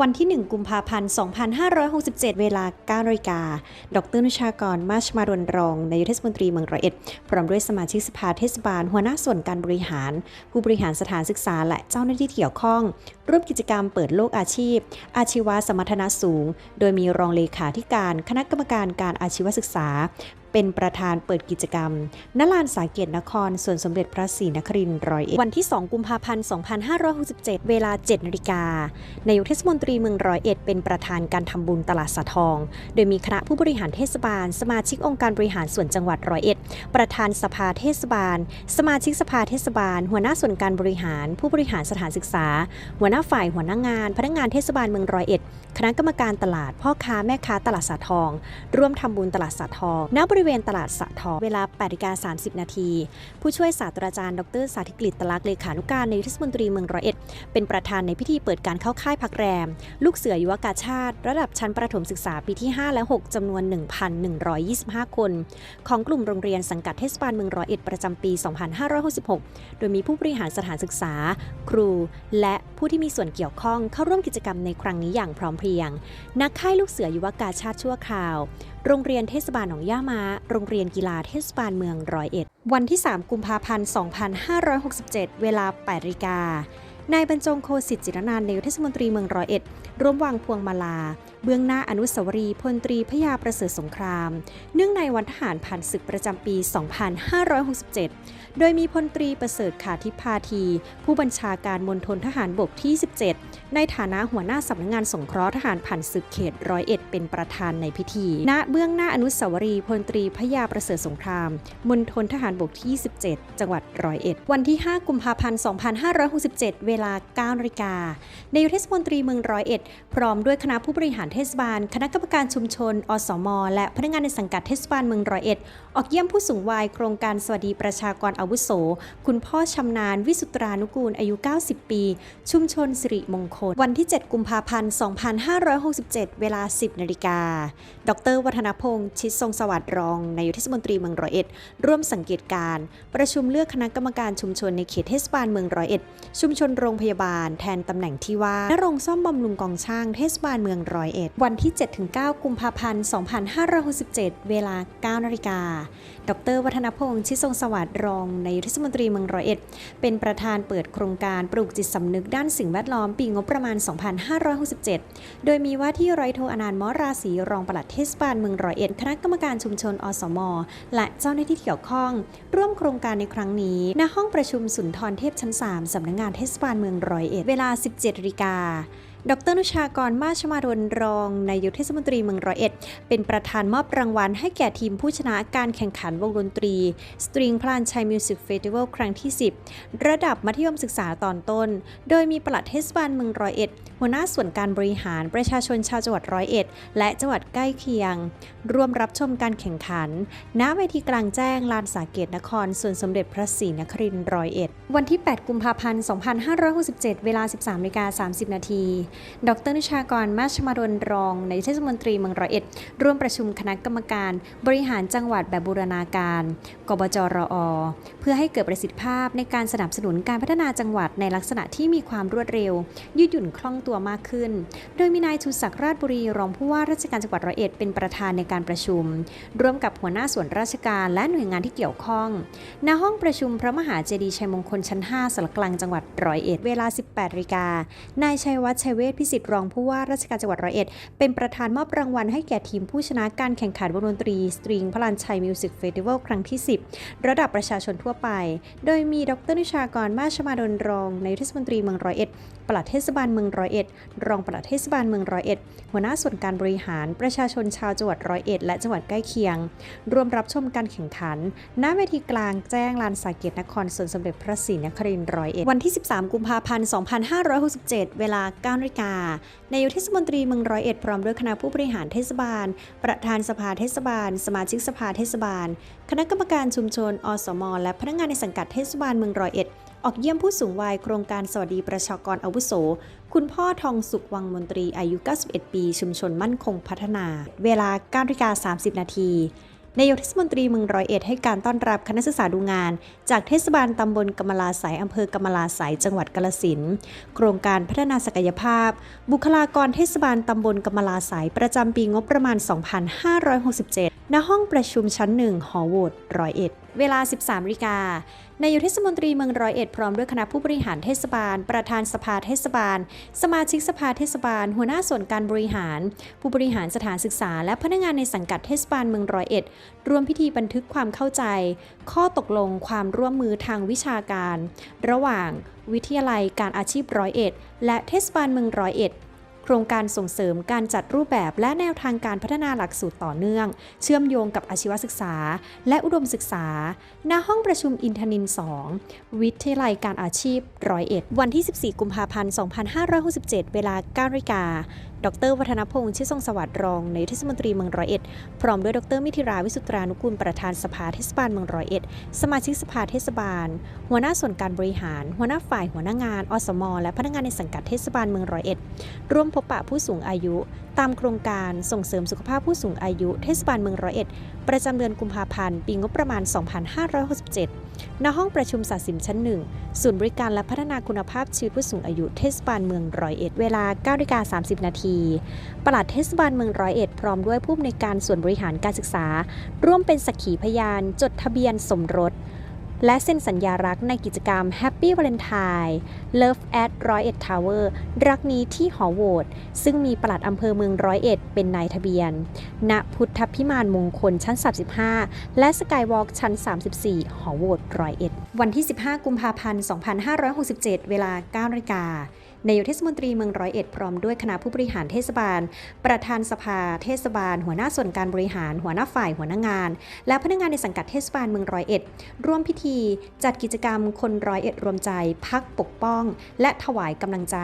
วันที่ 1 กุมภาพันธ์ 2567 เวลา 9นาฬิกา ดรนุชากร มาชมารนรอง นายกเทศมนตรีเมืองร้อยเอ็ด พร้อมด้วยสมาชิกสภาเทศบาล หัวหน้าส่วนการบริหาร ผู้บริหารสถานศึกษาและเจ้าหน้าที่เกี่ยวข้อง ร่วมกิจกรรมเปิดโลกอาชีพ อาชีวะสมรรถนะสูง โดยมีรองเลขาธิการ คณะกรรมการการอาชีวศึกษา เป็นประธานเปิดกิจกรรมณลานสาเกตนคร ส่วนสมเด็จพระศรีนครินทร์ร้อยเอ็ดวันที่ 2 กุมภาพันธ์ 2567 เวลา 7นาฬิกานายกเทศมนตรีเมืองร้อยเอ็ดเป็นประธานการทำบุญตลาดสะทอง โดยมีคณะผู้บริหารเทศบาล สมาชิกองค์การบริหารส่วนจังหวัดร้อยเอ็ด ประธานสภาเทศบาล สมาชิกสภาเทศบาล หัวหน้าส่วนการบริหาร ผู้บริหารสถานศึกษา หัวหน้าฝ่ายหัวหน้างาน พนักงานเทศบาลเมืองร้อยเอ็ด คณะกรรมการตลาด พ่อค้าแม่ค้าตลาดสะทอง ร่วมทำบุญตลาดสะทองณบริริเวณตลาดสะทองเวลา8นาฬิกา30 นาที ผู้ช่วยศาสตราจารย์ ดร สาธิกฤษตลักษ์เลขานุการนายกเทศมนตรีเมืองร้อยเอ็ด เป็นประธานในพิธีเปิดการเข้าค่ายพักแรม ลูกเสือยุวกาชาติ ระดับชั้นประถมศึกษาปีที่ 5 และ 6 จำนวน 1,125 คน ของกลุ่มโรงเรียนสังกัดเทศบาลเมืองร้อยเอ็ดประจำปี 2566 โดยมีผู้บริหารสถานศึกษา ครู และผู้ที่มีส่วนเกี่ยวข้องเข้าร่วมกิจกรรมในครั้งนี้อย่างพร้อมเพรียง นักค่ายลูกเสือยุวกาชาติชั่วคราวโรงเรียนเทศบาลหนองย่ามา โรงเรียนกีฬาเทศบาลเมืองร้อยเอ็ด วันที่ 3 กุมภาพันธ์ 2567 เวลา8นาฬิกานายบรรจงโคสิทธิจิรนันนายกเทศมนตรีเมืองร้อยเอ็ด ร่วมวางพวงมาลา เบื้องหน้าอนุสาวรีย์พลตรีพยาประเสริฐสงคราม เนื่องในวันทหารผ่านศึกประจำปี 2567 โดยมีพลตรีประเสริฐขาธิพาที ผู้บัญชาการมณฑลทหารบกที่ 17 ในฐานะหัวหน้าสำนักงานสงเคราะห์ทหารผ่านศึกเขตร้อยเอ็ดเป็นประธานในพิธี ณ เบื้องหน้าอนุสาวรีย์พลตรีพยาประเสริฐสงคราม มณฑลทหารบกที่17จังหวัดร้อยเอ็ด วันที่ 5 กุมภาพันธ์ 2567 เวลา9นาฬิกา นายกเทศมนตรีเมืองร้อยเอ็ด พร้อมด้วยคณะผู้บริหารเทศบาล คณะกรรมการชุมชน อสม และพนักงานในสังกัดเทศบาลเมืองร้อยเอ็ด ออกเยี่ยมผู้สูงวัยโครงการสวัสดีประชากรอาวุโส คุณพ่อชำนาญ วิสุตรานุกูลอายุ 90 ปี ชุมชนสิริมงคล วันที่ 7 กุมภาพันธ์ 2567 เวลา 10 นาฬิกา ดร วัฒนพงษ์ชิดทรงสวัสดิ์รองนายกเทศมนตรีเมืองร้อยเอ็ด ร่วมสังเกตการ ประชุมเลือกคณะกรรมการชุมชนในเขตเทศบาลเมืองร้อยเอ็ด ชุมชนโรงพยาบาลแทนตำแหน่งที่ว่างณรงซ่อมบำรุงกองช่างเทศบาลเมืองร้อยเอ็ดวันที่ 7-9 กุมภาพันธ์ 2567 เวลา 9 นาฬิกา ดร วัฒนพงษ์ชิทรงสวัสดิ์รองนายกเทมนตรีเมืองร้อยเอ็ด เป็นประธานเปิดโครงการปลูกจิตสำนึกด้านสิ่งแวดล้อมปีงบประมาณ 2567 โดยมีว่าที่ร้อยโทอนานท์มอราศีรองปลัดเทศบาลเมืองร้อยเอ็ด คณะกรรมการชุมชนอสม และเจ้าหน้าที่ที่เกี่ยวข้อง ร่วมโครงการในครั้งนี้ ณ ห้องประชุมสุนทรเทพชั้น 3 สำนักงานเทศบาลเมืองร้อยเอ็ด เวลา 17นาฬิกา ดรนุชากรมาชมารนรองนายกเทศมนตรีเมืองร้อยเอ็ด เป็นประธานมอบรางวัลให้แก่ทีมผู้ชนะการแข่งขันวงดนตรี String พลานชัยมิวสิกเฟสติวัลครั้งที่ 10 ระดับมัธยมศึกษาตอนต้น โดยมีปลัดเทศบาลเมืองร้อยเอ็ด หัวหน้าส่วนการบริหารประชาชนชาวจังหวัดร้อยเอ็ด และจังหวัดใกล้เคียง ร่วมรับชมการแข่งขัน ณเวทีกลางแจ้งลานสาเกตนครส่วนสมเด็จพระศรีนครินทร์ร้อยเอ็ด วันที่ 8 กุมภาพันธ์ 2567 เวลา 13นาฬิกา30 นาทีดรนุชากรมาชมารนรองในเทศมนตรีเมืองร้อยเอ็ด ร่วมประชุมคณะกรรมการ บริหารจังหวัดแบบบูรณาการ กบจรอเพื่อให้เกิดประสิทธิภาพในการสนับสนุนการพัฒนาจังหวัดในลักษณะที่มีความรวดเร็ว ยืดหยุ่นคล่องตัวมากขึ้น โดยมีนายชูศักดิ์ราชบุรีรองผู้ว่าราชการจังหวัดร้อยเอ็ดเป็นประธานในการประชุม ร่วมกับหัวหน้าส่วนราชการและหน่วยงานที่เกี่ยวข้องณห้องประชุมพระมหาเจดีย์ชัยมงคลชั้น 5สารกลางจังหวัดร้อยเอ็ดเวลา 18นาฬิกานายชัยวัฒน์ชัยเวศพิสิทธิ์รองผู้ว่าราชการจังหวัดร้อยเอ็ด เป็นประธานมอบรางวัลให้แก่ทีมผู้ชนะการแข่งขันวงดนตรีสตริงพระลานชัยมิวสิกเฟสติวัลครั้งที่ 10 ระดับประชาชนทั่วไป โดยมีดรนิชากรมาชมาดลรองนายเทศมนตรีเมืองร้อยเอ็ด ปลัดเทศบาลเมืองร้อยเอ็ด รองปลัดเทศบาลเมืองร้อยเอ็ด หัวหน้าส่วนการบริหารประชาชนชาวจังหวัดร้อยเอ็ดและจังหวัดใกล้เคียง ร่วมรับชมการแข่งขัน ณ เวทีกลางแจ้งลานสาเกตนครส่วนสมเด็จพระศรีนครินทร์ร้อยเอ็ด วันที่ 13 กุมภาพันธ์ 2567 เวลา9นาฬิกานายกเทศมนตรีเมืองร้อยเอ็ดพร้อมด้วยคณะผู้บริหารเทศบาล ประธานสภาเทศบาล สมาชิกสภาเทศบาล คณะกรรมการชุมชน อสม และพนักงานในสังกัดเทศบาลเมืองร้อยเอ็ด ออกเยี่ยมผู้สูงวัยโครงการสวัสดีประชากรอาวุโส คุณพ่อทองสุขวังมนตรีอายุ 91 ปี ชุมชนมั่นคงพัฒนา เวลา9นาฬิกา30 นาทีนายกเทศมนตรีเมืองร้อยเอ็ดให้การต้อนรับคณะศึกษาดูงาน จากเทศบาลตำบลกำมะลาสายอำเภอกำมะลาสายจังหวัดกาฬสินโครงการพัฒนาศักยภาพ บุคลากรเทศบาลตำบลกำมะลาสายประจำปีงบประมาณ 2567 ณห้องประชุมชั้นหนึ่งหอโหวตร้อยเอ็ด เวลา 13นาฬิกานายกเทศมนตรีเมืองร้อยเอ็ดพร้อมด้วยคณะผู้บริหารเทศบาล ประธานสภาเทศบาล สมาชิกสภาเทศบาล หัวหน้าส่วนการบริหาร ผู้บริหารสถานศึกษา และพนักงานในสังกัดเทศบาลเมืองร้อยเอ็ดรวมพิธีบันทึกความเข้าใจ ข้อตกลงความร่วมมือทางวิชาการ ระหว่าง วิทยาลัยการอาชีพร้อยเอ็ดและเทศบาลเมืองร้อยเอ็ด ครงการส่งเสริมการจัดรูปแบบและแนวทางการพัฒนาหลักสูตรต่อเนื่อง เชื่อมโยงกับอาชีวศึกษา และอุดมศึกษา ณ ห้องประชุมอินทนิน 2 วิทยาลัยการอาชีพร้อยเอ็ดวันที่ 14 กุมภาพันธ์ 2567 เวลา9นาฬิกา ดรวัฒนพงษ์ชิดทรงสวัสดิ์รองนายเทศมนตรีเมืองร้อยเอ็ด พร้อมด้วยดรมิธิราวิสุตรานุกูลประธานสภาเทศบาลเมืองร้อยเอ็ด สมาชิกสภาเทศบาล หัวหน้าส่วนการบริหาร หัวหน้าฝ่ายหัวหน้างาน อสม และพนักงานในสังกัดเทศบาลเมืองร้อยเอ็ด ร่วมพบปะผู้สูงอายุ ตามโครงการส่งเสริมสุขภาพผู้สูงอายุ เทศบาลเมืองร้อยเอ็ด ประจำเดือนกุมภาพันธ์ ปีงบประมาณ 2567 ณห้องประชุมศาสิมชั้นหนึ่งศูนย์บริการและพัฒนาคุณภาพชีวิตผู้สูงอายุเทศบาลเมืองร้อยเอ็ดเวลา9นาฬิกา30นาทีปลัดเทศบาลเมืองร้อยเอ็ดพร้อมด้วยผู้อำนวยการส่วนบริหารการศึกษา ร่วมเป็นสักขีพยานจดทะเบียนสมรส และเซ็นสัญญารักในกิจกรรม Happy Valentine Love at ร้อยเอ็ดทาวเวอร์รักนี้ที่หอโหวตซึ่งมีปลัดอำเภอเมืองร้อยเอ็ดเป็นนายทะเบียน ณ พุทธพิมานมงคลชั้น 35 และสกายวอล์กชั้น 34 หอโหวตร้อยเอ็ดวันที่ 15 กุมภาพันธ์ 2567 เวลา9นาฬิกา นายกเทศมนตรีเมืองร้อยเอ็ดพร้อมด้วยคณะผู้บริหารเทศบาล ประธานสภาเทศบาล หัวหน้าส่วนการบริหาร หัวหน้าฝ่ายหัวหน้างาน และพนักงานในสังกัดเทศบาลเมืองร้อยเอ็ดร่วมพิธีจัดกิจกรรมคนร้อยเอ็ดรวมใจ พักปกป้อง และถวายกำลังใจ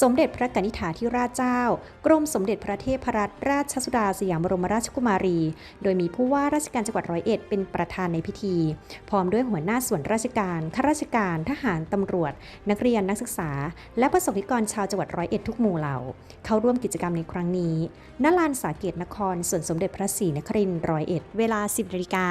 สมเด็จพระกนิษฐาธิราชเจ้า กรมสมเด็จพระเทพรัตนราชสุดาสยามบรมราชกุมารี โดยมีผู้ว่าราชการจังหวัดร้อยเอ็ดเป็นประธานในพิธี พร้อมด้วยหัวหน้าส่วนราชการข้าราชการทหารตำรวจ นักเรียนนักศึกษา และประสบนิกรชาวจังหวัดร้อยเอ็ดทุกหมู่เหล่า เข้าร่วมกิจกรรมในครั้งนี้ณลานสาเกตนครส่วนสมเด็จพระศรีนครินทร์ร้อยเอ็ดเวลา 10นาฬิกา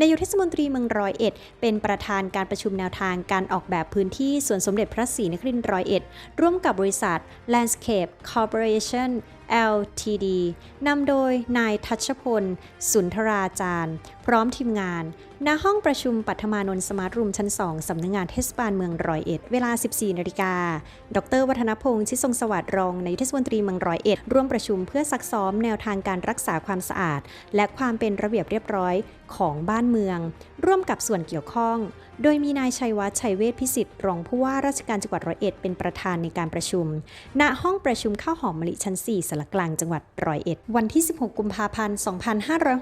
นายกเทศมนตรีเมืองร้อยเอ็ด เป็นประธานการประชุมแนวทางการออกแบบพื้นที่สวนสมเด็จพระศรีนครินทร์ร้อยเอ็ด ร่วมกับบริษัท Landscape Corporation LTD นำโดยนายทัชพล สุนทราจารย์ พร้อมทีมงาน ณ ห้องประชุมปัทมานนท์สมาร์ทรูมชั้น 2 สำนักงงานเทศบาลเมืองร้อยเอ็ด เวลา 14 นาฬิกา ดร วัฒนพงษ์ชิดทรงสวัสดิ์รองนายเทศมนตรีเมืองร้อยเอ็ด ร่วมประชุมเพื่อซักซ้อมแนวทางการรักษาความสะอาด และความเป็นระเบียบเรียบร้อยของบ้านเมือง ร่วมกับส่วนเกี่ยวข้อง โดยมีนายชัยวัฒน์ชัยเวชพิสิทธิ์รองผู้ว่าราชการจังหวัดร้อยเอ็ดเป็นประธานในการประชุม ณ ห้องประชุมข้าวหอมมะลิชั้น4สารกลางจังหวัดร้อยเอ็ด วันที่ 16 กุมภาพันธ์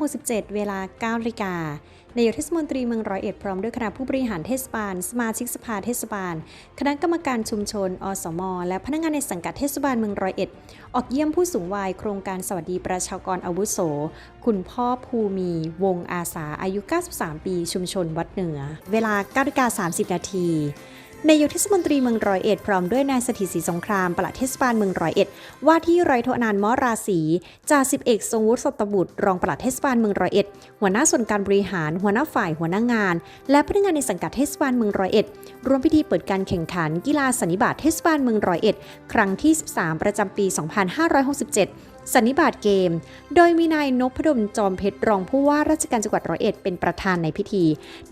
2567 เวลา9นาฬิกานายกเทศมนตรีเมืองร้อยเอ็ดพร้อมด้วยคณะผู้บริหารเทศบาล สมาชิกสภาเทศบาล คณะกรรมการชุมชน อสม และพนักงานในสังกัดเทศบาลเมืองร้อยเอ็ด ออกเยี่ยมผู้สูงวัยโครงการสวัสดีประชากรอาวุโส คุณพ่อภูมี วงอาสาอายุ 93 ปี ชุมชนวัดเหนือ เวลา9นาฬิกา30 นาที นายกเทศมนตรีเมืองร้อยเอ็ดพร้อมด้วยนายสถิตศรีสงครามปลัดเทศบาลเมืองร้อยเอ็ดว่าที่ร้อยโทนันมอราศีจ่าสิบเอกทรงวุฒิสตบุตรรองปลัดเทศบาลเมืองร้อยเอ็ดหัวหน้าส่วนการบริหาร หัวหน้าฝ่ายหัวหน้างาน และพนักงานในสังกัดเทศบาลเมืองร้อยเอ็ดร่วมพิธีเปิดการแข่งขันกีฬาสันนิบาตเทศบาลเมืองร้อยเอ็ดครั้งที่ 13 ประจำปี 2567 สันนิบาตเกม โดยมีนายนพดลจอมเพชรรองผู้ว่าราชการจังหวัดร้อยเอ็ดเป็นประธานในพิธี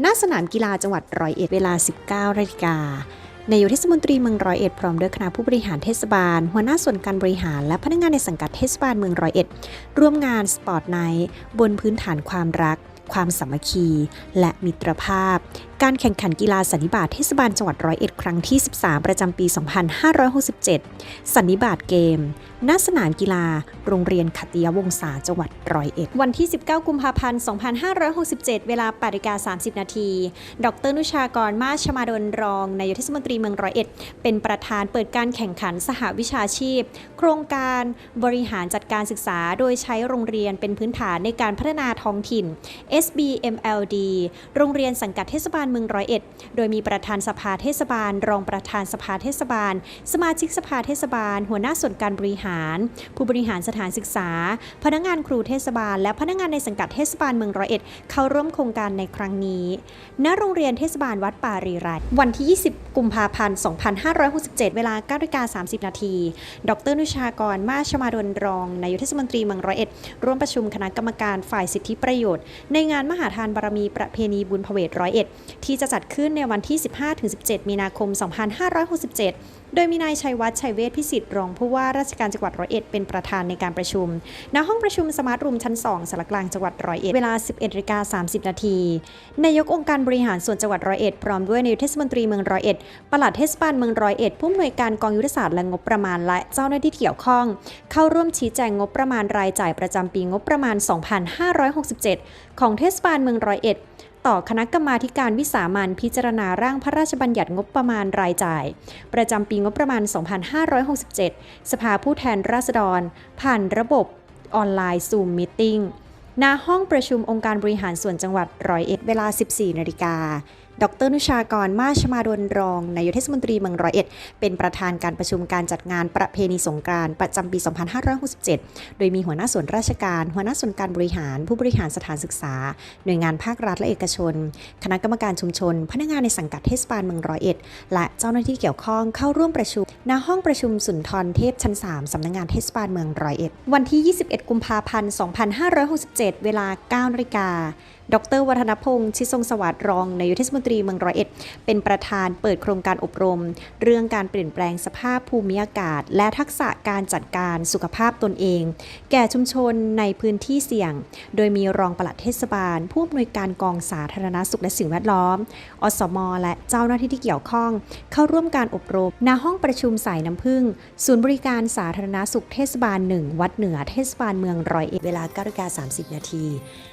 ณ สนามกีฬาจังหวัดร้อยเอ็ดเวลา 19นาฬิกานายกเทศมนตรีเมืองร้อยเอ็ดพร้อมด้วยคณะผู้บริหารเทศบาล หัวหน้าส่วนการบริหารและพนักงานในสังกัดเทศบาลเมืองร้อยเอ็ดร่วมงานสปอร์ตไนท์บนพื้นฐานความรัก ความสามัคคี และมิตรภาพ การแข่งขันกีฬาสันนิบาตเทศบาลจังหวัดร้อยเอ็ดครั้งที่ 13 ประจำปี 2567 สันนิบาตเกม ณ สนามกีฬา โรงเรียนขัตติยวงศาจังหวัดร้อยเอ็ด วันที่ 19 กุมภาพันธ์ 2567 เวลา8นาฬิกา30 นาที ดรนุชากร มาชมาดลรอง นายกเทศมนตรีเมืองร้อยเอ็ด เป็นประธานเปิดการแข่งขันสหวิชาชีพ โครงการบริหารจัดการศึกษา โดยใช้โรงเรียนเป็นพื้นฐานในการพัฒนาท้องถิ่น SBMLD โรงเรียนสังกัดเทศบาลเมืองร้อยเอ็ด โดยมีประธานสภาเทศบาล รองประธานสภาเทศบาล สมาชิกสภาเทศบาล หัวหน้าส่วนการบริหาร ผู้บริหารสถานศึกษา พนักงานครูเทศบาล และพนักงานในสังกัดเทศบาลเมืองร้อยเอ็ด เข้าร่วมโครงการในครั้งนี้ ณ โรงเรียนเทศบาลวัดป่ารีรัตน์วันที่ 20 กุมภาพันธ์ 2567 เวลา9นาฬิกา30 นาที ดรนุชากร มาชมาดลรอง นายกเทศมนตรีเมืองร้อยเอ็ด ร่วมประชุมคณะกรรมการฝ่ายสิทธิประโยชน์ ในงานมหาทานบารมีประเพณีบุญพเวทร้อยเอ็ดที่จะจัดขึ้นในวันที่ 15-17 มีนาคม 2567โดยมีนายชัยวัฒน์ชัยเวชพิสิทธิ์รองผู้ว่าราชการจังหวัดร้อยเอ็ดเป็นประธานในการประชุม ณ ห้องประชุมสมาร์ทรูมชั้น 2สารกลางจังหวัดร้อยเอ็ดเวลา 11นาฬิกา30 นาที นายกองค์การบริหารส่วนจังหวัดร้อยเอ็ดพร้อมด้วยนายเทศมนตรีเมืองร้อยเอ็ดปลัดเทศบาลเมืองร้อยเอ็ดผู้อำนวยการกองยุทธศาสตร์และงบประมาณและเจ้าหน้าที่เกี่ยวข้อง เข้าร่วมชี้แจงงบประมาณรายจ่ายประจำปีงบประมาณ 2567 ของเทศบาลเมืองร้อยเอ็ด ต่อคณะกรรมาการวิสามันพิจารณาร่างพระราชบัญญัติงบประมาณรายจ่าย ประจำปีงบประมาณ 2567 สภาผู้แทนราษฎร ผ่านระบบออนไลน์ซูมมิ팅ณห้องประชุมองค์การบริหารส่วนจังหวัดร้อยเอ็ดเวลา 14นาฬิกา ดรนุชากรมาชมาดลรองนายกเทศมนตรีเมืองร้อยเอ็ดเป็นประธานการประชุมการจัดงานประเพณีสงกรานต์ประจำปี 2567 โดยมีหัวหน้าส่วนราชการ หัวหน้าส่วนการบริหาร ผู้บริหารสถานศึกษา หน่วยงานภาครัฐและเอกชน คณะกรรมการชุมชน พนักงานในสังกัดเทศบาลเมืองร้อยเอ็ดและเจ้าหน้าที่เกี่ยวข้องเข้าร่วมประชุมณห้องประชุมสุนทรเทพชั้น 3 สำนักงานเทศบาลเมืองร้อยเอ็ดวันที่ 21 กุมภาพันธ์ 2567 เวลา9นาฬิกา ดรวัฒนพงศ์ชิทรงสวัสดิ์รองนายกเทศมนตรีเมืองร้อยเอ็ด เป็นประธานเปิดโครงการอบรม เรื่องการเปลี่ยนแปลงสภาพภูมิอากาศ และทักษะการจัดการสุขภาพตนเอง แก่ชุมชนในพื้นที่เสี่ยง โดยมีรองปลัดเทศบาล ผู้อำนวยการกองสาธารณสุขและสิ่งแวดล้อม อสม และเจ้าหน้าที่ที่เกี่ยวข้อง เข้าร่วมการอบรมณห้องประชุมสายน้ำพึ่ง ศูนย์บริการสาธารณสุขเทศบาลหนึ่งวัดเหนือเทศบาลเมืองร้อยเอ็ดเวลา9นาฬิกา30 นาที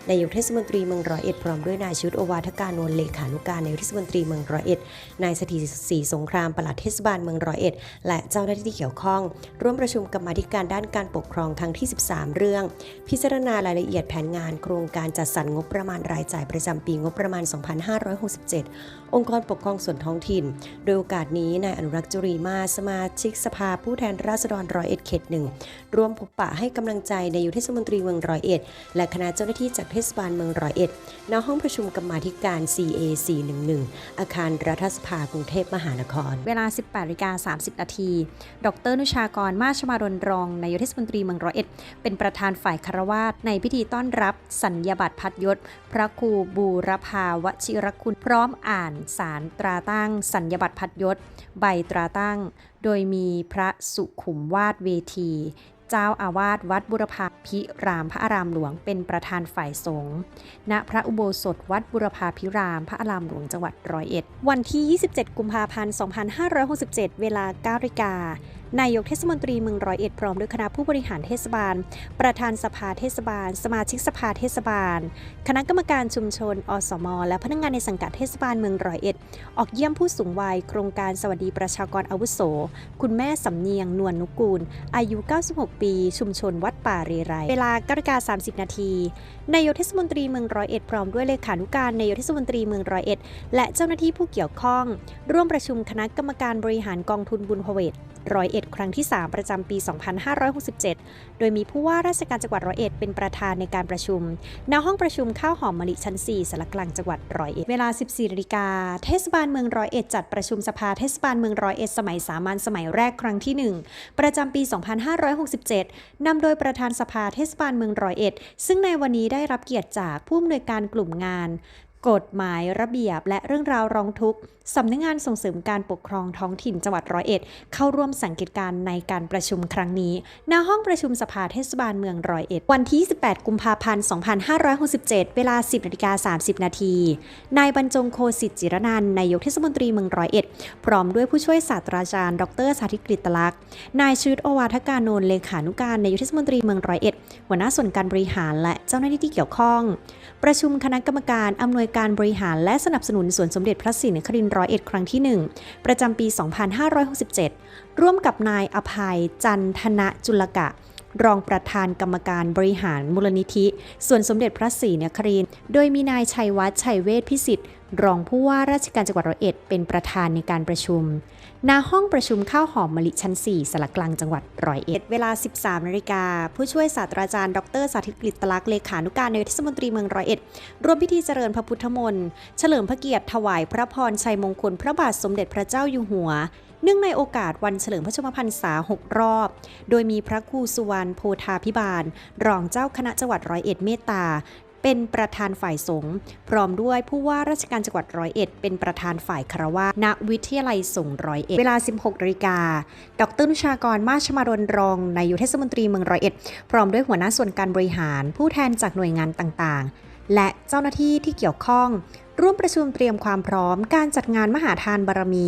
นายกเทศมนตรีเมืองร้อยเอ็ดพร้อมด้วยนายชุดโอวาทการนวลเลขานุการนายกเทศมนตรีเมืองร้อยเอ็ดนายสถิตศรีสงครามปลัดเทศบาลเมืองร้อยเอ็ดและเจ้าหน้าที่ที่เกี่ยวข้อง ร่วมประชุมกรรมาธิการด้านการปกครองครั้งที่ 13 เรื่อง พิจารณารายละเอียดแผนงานโครงการจัดสรรงบประมาณรายจ่ายประจำปีงบประมาณ 2567 องค์กรปกครองส่วนท้องถิ่น โดยโอกาสนี้นายอนุรักษ์จุรีมาสมาชิกสภาผู้แทนราษฎรร้อยเอ็ดเขตหนึ่งร่วมพบปะให้กำลังใจนายกเทศมนตรีเมืองร้อยเอ็ดและคณะเจ้าหน้าที่จากเทศบาลเมืองร้อยเอ็ดณห้องประชุมกรรมาธิการ CA 411 อาคารรัฐสภากรุงเทพมหานคร เวลา 18นาฬิกา30 นาที ดรนุชากร มาชมาดลรอง นายกเทศมนตรีเมืองร้อยเอ็ด เป็นประธานฝ่ายคารวาสในพิธีต้อนรับ สัญญาบัตรพัดยศ พระครูบูรพาวชิรคุณ พร้อมอ่านสารตราตั้ง สัญญาบัตรพัดยศ ใบตราตั้ง โดยมีพระสุขุมวาดเวที เจ้าอาวาสวัดบุรพาพิรามพระอารามหลวงเป็นประธานฝ่ายสงฆ์ณพระอุโบสถวัดบุรพาพิรามพระอารามหลวงจังหวัดร้อยเอ็ดวันที่ 27 กุมภาพันธ์ 2567 เวลา9นาฬิกา นายกเทศมนตรีเมืองร้อยเอ็ดพร้อมด้วยคณะผู้บริหารเทศบาล ประธานสภาเทศบาล สมาชิกสภาเทศบาล คณะกรรมการชุมชน อสม และพนักงานในสังกัดเทศบาลเมืองร้อยเอ็ด ออกเยี่ยมผู้สูงวัย โครงการสวัสดีประชากรอาวุโส คุณแม่สำเนียง นวลนุกูล อายุ 96 ปี ชุมชนวัดป่าเรไร เวลา9นาฬิกา30 นาที นายกเทศมนตรีเมืองร้อยเอ็ดพร้อมด้วยเลขานุการนายกเทศมนตรีเมืองร้อยเอ็ดและเจ้าหน้าที่ผู้เกี่ยวข้อง ร่วมประชุมคณะกรรมการบริหารกองทุนบุญพเวทร้อยเอ็ดครั้งที่ 3 ประจำปี 2567 โดยมีผู้ว่าราชการจังหวัดร้อยเอ็ดเป็นประธานในการประชุมณห้องประชุมข้าวหอมมะลิชั้น 4สารกลางจังหวัดร้อยเอ็ด เวลา 14นาฬิกา เทศบาลเมืองร้อยเอ็ดจัดประชุมสภาเทศบาลเมืองร้อยเอ็ดสมัยสามัญสมัยแรกครั้งที่ 1 ประจำปี 2567 นำโดยประธานสภาเทศบาลเมืองร้อยเอ็ดซึ่งในวันนี้ได้รับเกียรติจากผู้อำนวยการกลุ่มงาน กฎหมายระเบียบและเรื่องราวร้องทุกข์สำนักงงานส่งเสริมการปกครองท้องถิ่นจังหวัดร้อยเอ็ด เข้าร่วมสังเกตการในการประชุมครั้งนี้ณห้องประชุมสภาเทศบาลเมืองร้อยเอ็ด วันที่ 18 กุมภาพันธ์ 2567 เวลา 10นาฬิกา30 นาที นายบรรจงโคสิทธิจิรนันนายกเทศมนตรีเมืองร้อยเอ็ด พร้อมด้วยผู้ช่วยศาสตราจารย์ ดรสาธิตกฤตลักษณ์ นายชืดโอวาทการนนท์เลขานุการนายกเทศมนตรีเมืองร้อยเอ็ดหัวหน้าส่วนการบริหารและเจ้าหน้าที่ที่เกี่ยวข้อง ประชุมคณะกรรมการอำนวยการบริหารและสนับสนุนสวนสมเด็จพระศรีนครินทร์ร้อยเอ็ดครั้งที่ 1 ประจำปี 2567 ร่วมกับนายอภัยจันทนะจุลกะ รองประธานกรรมการบริหารมูลนิธิ ส่วนสมเด็จพระศรีนครินทร์โดยมีนายชัยวัฒน์ชัยเวชพิสิทธิ์ รองผู้ว่าราชการจังหวัดร้อยเอ็ดเป็นประธานในการประชุมณห้องประชุมข้าวหอมมะลิชั้น 4สารกลางจังหวัดร้อยเอ็ด เวลา 13นาฬิกาผู้ช่วยศาสตราจารย์ ดรสาธิตกฤตลักษณ์เลขานุการนายกเทศมนตรีเมืองร้อยเอ็ดร่วมพิธีเจริญพระพุทธมนต์เฉลิมพระเกียรติถวายพระพรชัยมงคลพระบาทสมเด็จพระเจ้าอยู่หัว เนื่องในโอกาสวันเฉลิมพระชนมพรรษา 6 รอบ โดยมีพระครูสุวรรณโพธาพิบาล รองเจ้าคณะจังหวัดร้อยเอ็ดเมตตาเป็นประธานฝ่ายสงฆ์พร้อมด้วยผู้ว่าราชการจังหวัดร้อยเอ็ดเป็นประธานฝ่ายคารวะณวิทยาลัยสงฆ์ร้อยเอ็ดเวลา 16นาฬิกา ดรนุชากรมาชมารนรองนายกเทศมนตรีเมืองร้อยเอ็ดพร้อมด้วยหัวหน้าส่วนการบริหาร ผู้แทนจากหน่วยงานต่างๆ และเจ้าหน้าที่ที่เกี่ยวข้อง ร่วมประชุมเตรียมความพร้อมการจัดงานมหาทานบารมี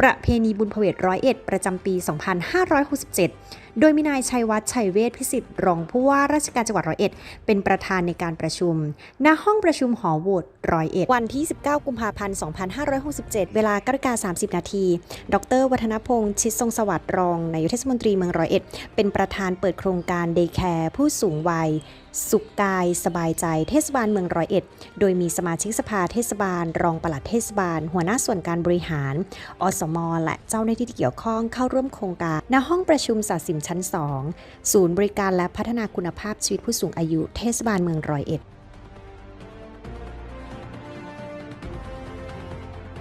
ประเพณีบุญพเวทร้อยเอ็ดประจำปี 2567 โดยมีนายชัยวัฒน์ชัยเวชพิสิทธิ์รองผู้ว่าราชการจังหวัดร้อยเอ็ด เป็นประธานในการประชุม ณห้องประชุมหอโหวตร้อยเอ็ดวันที่ 19 กุมภาพันธ์ 2567 เวลา9กา30 นาที ดร วัฒนพงษ์ชิดทรงสวัสดิ์รองนายกเทศมนตรีเมืองร้อยเอ็ด เป็นประธานเปิดโครงการเดย์แคร์ผู้สูงวัย สุขกาย สบายใจเทศบาลเมืองร้อยเอ็ด โดยมีสมาชิกสภาเทศบาล รองปลัดเทศบาล หัวหน้าส่วนการบริหาร อสม และเจ้าหน้าที่ที่เกี่ยวข้องเข้าร่วมโครงการ ณ ห้องประชุมสาสิมชั้น 2 ศูนย์บริการและพัฒนาคุณภาพชีวิตผู้สูงอายุเทศบาลเมืองร้อยเอ็ด